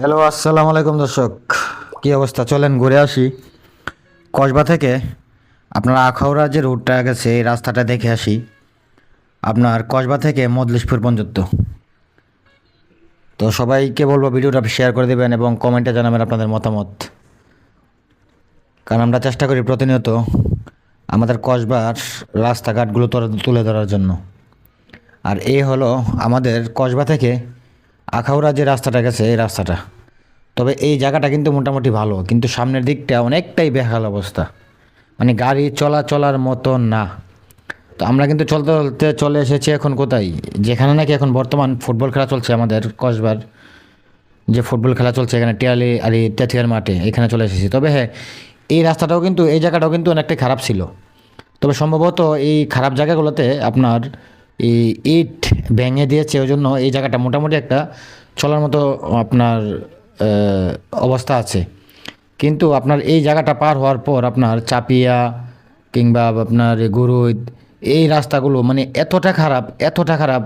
Hello, আসসালামু আলাইকুম দর্শক। কী অবস্থা? চলেন ঘুরে আসি। কসবা থেকে আপনার আখাউড়া যে রুটটা গেছে, এই রাস্তাটা দেখে আসি। আপনার কসবা থেকে মদলিশপুর পর্যন্ত। তো সবাইকে বলব ভিডিওটা শেয়ার করে দেবেন এবং কমেন্টে জানাবেন আপনাদের মতামত। কারণ আমরা চেষ্টা করি প্রতিনিয়ত আমাদের কসবার রাস্তাঘাটগুলো তুলে ধরার জন্য। আর এই হলো আমাদের কসবা থেকে আখাউড়া যে রাস্তাটা গেছে, এই রাস্তাটা। তবে এই জায়গাটা কিন্তু মোটামুটি ভালো, কিন্তু সামনের দিকটা অনেকটাই বেহাল অবস্থা। মানে গাড়ি চলা চলার মতো না। তো আমরা কিন্তু চলতে চলতে চলে এসেছি এখন কোথায়? যেখানে নাকি এখন বর্তমান ফুটবল খেলা চলছে আমাদের কসবার। যে ফুটবল খেলা চলছে এখানে টিয়ালি, আর তেথিয়ার মাঠে, এখানে চলে এসেছি। তবে হ্যাঁ এই রাস্তাটাও কিন্তু, এই জায়গাটাও কিন্তু অনেকটাই খারাপ ছিল। তবে সম্ভবত এই খারাপ জায়গাগুলোতে আপনার ইট ভেঙে দিয়েছে ওই জন্য এই জায়গাটা মোটামুটি একটা চলার মতো আপনার অবস্থা আছে। কিন্তু আপনার এই জায়গাটা পার হওয়ার পর আপনার চাপিয়া কিংবা আপনার গুরুদ এই রাস্তাগুলো মানে এতটা খারাপ এতটা খারাপ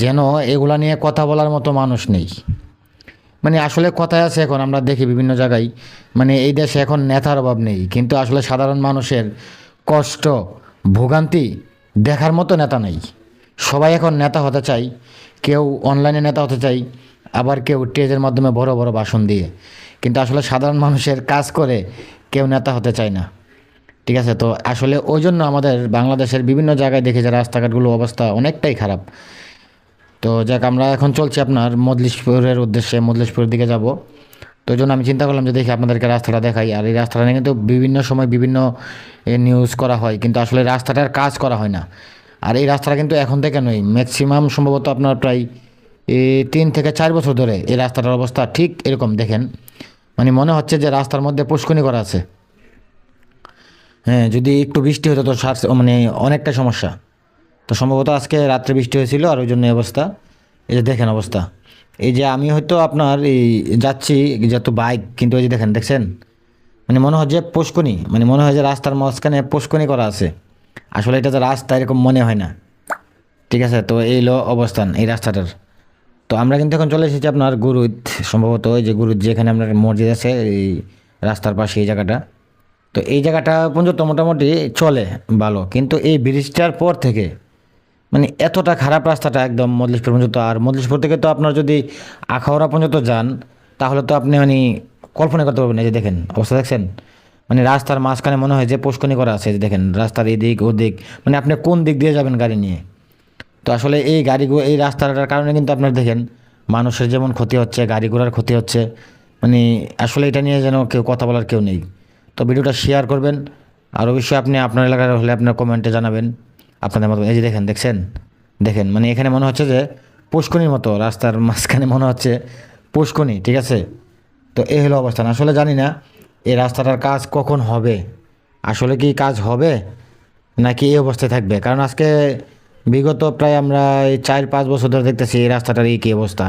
যেন এগুলা নিয়ে কথা বলার মতো মানুষ নেই। মানে আসলে কথায় আছে এখন, আমরা দেখি বিভিন্ন জায়গায় মানে এই দেশে এখন নেতার অভাব নেই, কিন্তু আসলে সাধারণ মানুষের কষ্ট, ভোগান্তি দেখার মতো নেতা নেই। সবাই এখন নেতা হতে চাই, কেউ অনলাইনে নেতা হতে চাই, আবার কেউ টেজের মাধ্যমে বড় বড় ভাষণ দিয়ে। কিন্তু আসলে সাধারণ মানুষের কাজ করে কেউ নেতা হতে চায় না। ঠিক আছে, তো আসলে ওই জন্য আমাদের বাংলাদেশের বিভিন্ন জায়গায় দেখি যে রাস্তাঘাটগুলো অবস্থা অনেকটাই খারাপ। তো যাক, আমরা এখন চলছি আপনার মদলিশপুরের উদ্দেশ্যে মদলিশপুরের দিকে যাব। তো জন্য আমি চিন্তা করলাম যে দেখি আপনাদেরকে রাস্তাটা দেখাই। আর এই রাস্তাটা নিয়ে কিন্তু বিভিন্ন সময় বিভিন্ন নিউজ করা হয়। কিন্তু আসলে রাস্তাটার কাজ করা হয় না। আর এই রাস্তাটা কিন্তু এখন থেকে নয় ম্যাক্সিমাম সম্ভবত আপনার প্রায় তিন থেকে চার বছর ধরে এই রাস্তাটার অবস্থা ঠিক এরকম, দেখেন। মানে মনে হচ্ছে যে রাস্তার মধ্যে পুষ্কুনি করা আছে। হ্যাঁ যদি একটু বৃষ্টি হতো তো শ্বাস মানে অনেকটা সমস্যা। তো সম্ভবত আজকে রাত্রে বৃষ্টি হয়েছিল আর ওই জন্য অবস্থা। এই যে দেখেন অবস্থা। এই যে আমি হয়তো আপনার এই যাচ্ছি, যেহেতু বাইক কিন্তু এই যে দেখেন, দেখছেন? মানে মনে হয় যে পুষ্কনি মানে মনে হয় যে রাস্তার মাঝখানে পুষ্কনি করা আছে। আসলে এটা তো রাস্তা এরকম মনে হয় না। ঠিক আছে, তো এই লো অবস্থান, এই রাস্তাটার। তো আমরা কিন্তু এখন চলে এসেছি আপনার গুরুদ, সম্ভবত ওই যে গুরুদ যেখানে আপনার মসজিদ আছে, এই রাস্তার পাশে এই জায়গাটা। তো এই জায়গাটা পর্যন্ত মোটামুটি চলে ভালো, কিন্তু এই ব্রিজটার পর থেকে মানে এতটা খারাপ রাস্তাটা একদম মদলিশপুর পর্যন্ত। আর মদলিশপুর থেকে তো আপনার যদি আখাউড়া পর্যন্ত যান, তাহলে তো আপনি মানে কল্পনা করতে পারবেন এই যে দেখেন, অবস্থা দেখছেন? মানে রাস্তার মাঝখানে মনে হয় যে পুষ্কনি করা আছে দেখেন, রাস্তার এদিক ওদিক মানে আপনি কোন দিক দিয়ে যাবেন গাড়ি নিয়ে? তো আসলে এই গাড়িগুলো এই রাস্তাটার কারণে কিন্তু আপনার দেখেন, মানুষের যেমন ক্ষতি হচ্ছে, গাড়ি ঘোড়ার ক্ষতি হচ্ছে মানে আসলে এটা নিয়ে যেন কেউ কথা বলার কেউ নেই। তো ভিডিওটা শেয়ার করবেন, আর অবশ্যই আপনি আপনার এলাকার হলে আপনার কমেন্টে জানাবেন, আপনাদের মতো এই যে দেখেন, দেখছেন? দেখেন মানে এখানে মনে হচ্ছে যে পুষ্কনির মতো রাস্তার মাঝখানে মনে হচ্ছে পুষ্কনি ঠিক আছে? তো এই হলো অবস্থান। আসলে জানি না এই রাস্তাটার কাজ কখন হবে? আসলে কি কাজ হবে? নাকি এই অবস্থায় থাকবে? কারণ আজকে বিগত প্রায় আমরা এই চার পাঁচ বছর ধরে দেখতেছি এই রাস্তাটার এই কী অবস্থা।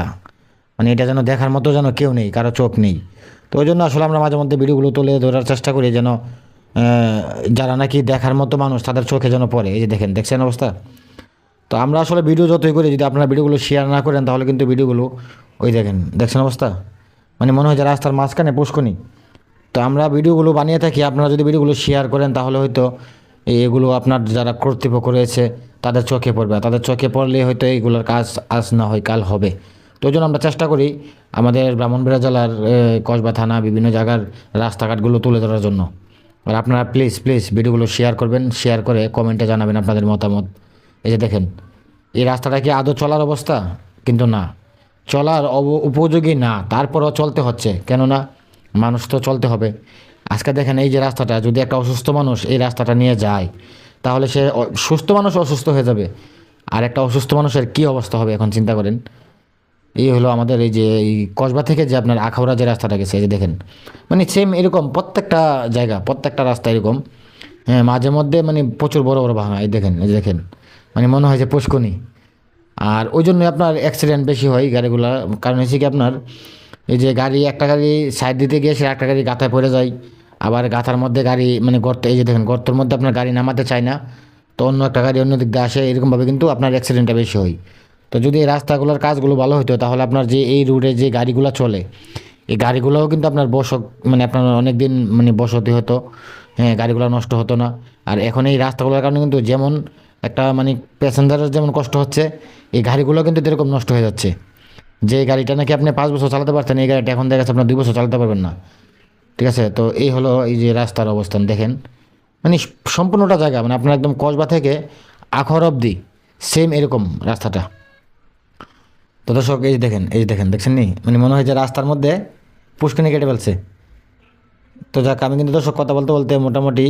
মানে এটা যেন দেখার মতো যেন কেউ নেই, কারও চোখ নেই। তো ওই জন্য আসলে আমরা মাঝে মধ্যে ভিডিওগুলো তুলে ধরার চেষ্টা করি যেন যারা নাকি দেখার মতো মানুষ তাদের চোখে যেন পড়ে। এই যে দেখেন, দেখছেন অবস্থা? তো আমরা আসলে ভিডিও যতই করি, যদি আপনারা ভিডিওগুলো শেয়ার না করেন, তাহলে কিন্তু ভিডিওগুলো, ওই দেখেন, দেখছেন অবস্থা? মানে মনে হয় যে রাস্তার মাঝখানে পুষ্কনি তো আমরা ভিডিওগুলো বানিয়ে থাকি। আপনারা যদি ভিডিওগুলো শেয়ার করেন, তাহলে হয়তো এগুলো আপনার যারা কর্তৃপক্ষ রয়েছে, তাদের চোখে পড়বে। তাদের চোখে পড়লে হয়তো এইগুলোর কাজ আজ না হয়, কাল হবে। তো জন্য আমরা চেষ্টা করি আমাদের ব্রাহ্মণবাড়িয়া জেলার কসবা থানা, বিভিন্ন জায়গার রাস্তাঘাটগুলো তুলে ধরার জন্য। আর আপনারা প্লিজ প্লিজ ভিডিওগুলো শেয়ার করবেন শেয়ার করে কমেন্টে জানাবেন আপনাদের মতামত। এই যে দেখেন, এই রাস্তাটা কি আদৌ চলার অবস্থা? কিন্তু না। চলার উপযোগী না, তারপরও চলতে হচ্ছে। কেননা মানুষ তো চলতে হবে। আজকে দেখেন এই যে রাস্তাটা, যদি একটা অসুস্থ মানুষ এই রাস্তাটা নিয়ে যায়, তাহলে সে সুস্থ মানুষ অসুস্থ হয়ে যাবে। আর একটা অসুস্থ মানুষের কী অবস্থা হবে এখন চিন্তা করেন? এই হলো আমাদের এই যে এই কসবা থেকে যে আপনার আখাউড়া যে রাস্তাটা গেছে, এই যে দেখেন। মানে সেম এরকম প্রত্যেকটা জায়গা, প্রত্যেকটা রাস্তা এরকম। হ্যাঁ মাঝে মধ্যে মানে প্রচুর বড় বড় ভাঙা, এই দেখেন এই দেখেন। মানে মনে হয় যে পুষ্কনি। আর ওই জন্য আপনার অ্যাক্সিডেন্ট বেশি হয় গাড়িগুলা, কারণ হচ্ছে কি আপনার এই যে গাড়ি, একটা গাড়ি সাইড দিতে গিয়ে সে একটা গাড়ি গাথায় পড়ে যায়। আবার গাথার মধ্যে গাড়ি মানে গর্ত, এই যে দেখেন, গর্তের মধ্যে আপনার গাড়ি নামাতে চায় না। তো অন্য একটা গাড়ি অন্য দিক দিয়ে আসে, এরকমভাবে কিন্তু আপনার অ্যাক্সিডেন্টটা বেশি হয়। তো যদি এই রাস্তাগুলোর কাজগুলো ভালো হতো তাহলে আপনার যে এই রুটে যে গাড়িগুলো চলে, এই গাড়িগুলোও কিন্তু আপনার বসক মানে আপনার অনেক দিন মানে বসতি হতো। হ্যাঁ গাড়িগুলো নষ্ট হতো না। আর এখন এই রাস্তাগুলোর কারণে কিন্তু যেমন একটা মানে প্যাসেঞ্জারের যেমন কষ্ট হচ্ছে, এই গাড়িগুলো কিন্তু এরকম নষ্ট হয়ে যাচ্ছে। যে গাড়িটা নাকি আপনি পাঁচ বছর চালাতে পারতেন, এই গাড়িটা এখন দেখা যাচ্ছে আপনার দুই বছর চালাতে পারবেন না। ঠিক আছে? তো এই হলো এই যে রাস্তার অবস্থান, দেখেন। মানে সম্পূর্ণটা জায়গা মানে আপনার একদম কসবা থেকে আখর অবধি সেম এরকম রাস্তাটা। তো দর্শক, এই দেখেন এই দেখেন, দেখছেন নি? মানে মনে হয় যে রাস্তার মধ্যে পুষ্কিনি কেটে ফেলছে। তো যাক, আমি কিন্তু দর্শক, কথা বলতে বলতে মোটামুটি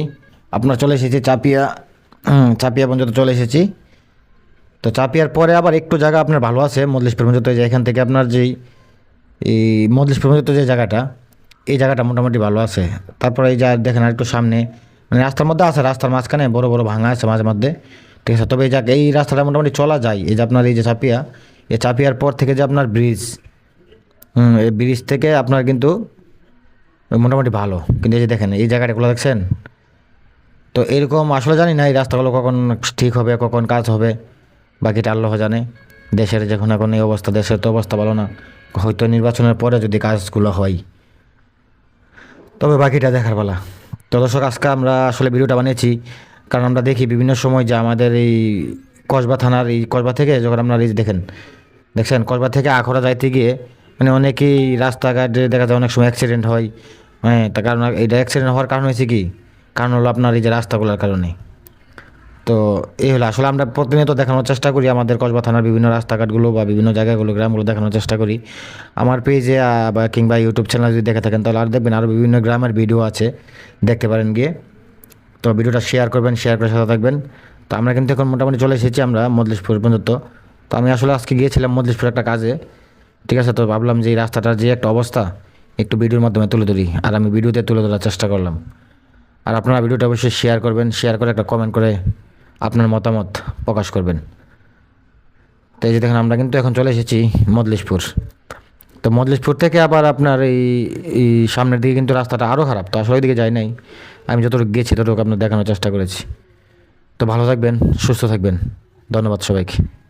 আপনার চলে এসেছি, চাপিয়া চাপিয়া পর্যন্ত চলে এসেছি। তো চাপিয়ার পরে আবার একটু জায়গা আপনার ভালো আছে মদলিশপুর পর্যন্ত যে এখান থেকে আপনার যেই, এই মদলিশপুর পর্যন্ত যে জায়গাটা, এই জায়গাটা মোটামুটি ভালো আছে। তারপরে এই যা দেখেন আর একটু সামনে মানে রাস্তার মধ্যে আছে, রাস্তার মাঝখানে বড় বড় ভাঙা আছে মাঝে মধ্যে। ঠিক আছে, তবে এই জায়গা এই রাস্তাটা মোটামুটি চলা যায়। এই যে আপনার এই যে চাপিয়া, এই চাপিয়ার পর থেকে যে আপনার ব্রিজ, হুম, এই ব্রিজ থেকে আপনার কিন্তু মোটামুটি ভালো। কিন্তু এই যে দেখেন, এই জায়গাটাগুলো দেখছেন? তো এরকম আসলে জানি না, এই রাস্তাগুলো কখন ঠিক হবে, কখন কাজ হবে। বাকিটা আল্লাহ জানে। দেশের যখন এখন এই অবস্থা দেশের তো অবস্থা ভালো না। হয়তো নির্বাচনের পরে যদি কাজগুলো হয়। তবে বাকিটা দেখার বেলা তো দর্শক, আজকে আমরা আসলে ভিডিওটা বানিয়েছি। কারণ আমরা দেখি বিভিন্ন সময় যে আমাদের এই কসবা থানার এই কসবা থেকে যখন আপনার এই দেখেন, দেখছেন? কসবা থেকে আখড়া যাইতে গিয়ে মানে অনেকেই রাস্তাঘাটে দেখা যায় অনেক সময় অ্যাক্সিডেন্ট হয়। হ্যাঁ তার কারণ এইটা অ্যাক্সিডেন্ট হওয়ার কারণ হয়েছে কি? কারণ হলো আপনার এই যে রাস্তাগুলোর কারণে। তো এই হলো। আসলে আমরা প্রতিনিয়ত দেখানোর চেষ্টা করি, আমাদের কসবা থানার বিভিন্ন রাস্তাঘাটগুলো বা বিভিন্ন জায়গাগুলো, গ্রামগুলো দেখানোর চেষ্টা করি। আমার পেজে বা কিংবা ইউটিউব চ্যানেল যদি দেখে থাকেন, তাহলে আর দেখবেন আরও বিভিন্ন গ্রামের ভিডিও আছে, দেখতে পারেন গিয়ে। তো ভিডিওটা শেয়ার করবেন শেয়ার করে সাথে থাকবেন। তো আমরা কিন্তু এখন মোটামুটি চলে এসেছি আমরা মদলিশপুর পর্যন্ত। তো আমি আসলে আজকে গিয়েছিলাম মদলিশপুর একটা কাজে, ঠিক আছে? তো ভাবলাম যে এই রাস্তাটার যে একটা অবস্থা, একটু ভিডিওর মাধ্যমে তুলে ধরি। আর আমি ভিডিওতে তুলে ধরার চেষ্টা করলাম। আর আপনারা ভিডিওটা অবশ্যই শেয়ার করবেন শেয়ার করে একটা কমেন্ট করে আপনার মতামত প্রকাশ করবেন। তো এই যে দেখেন, আমরা কিন্তু এখন চলে এসেছি মদলিশপুর তো মদলিশপুর থেকে আবার আপনার এই সামনের দিকে কিন্তু রাস্তাটা আরও খারাপ। তো আসলে ওইদিকে যাই নাই। আমি যতটুকু গেছি, ততটুকু আপনার দেখানোর চেষ্টা করেছি। তো ভালো থাকবেন, সুস্থ থাকবেন। ধন্যবাদ সবাইকে।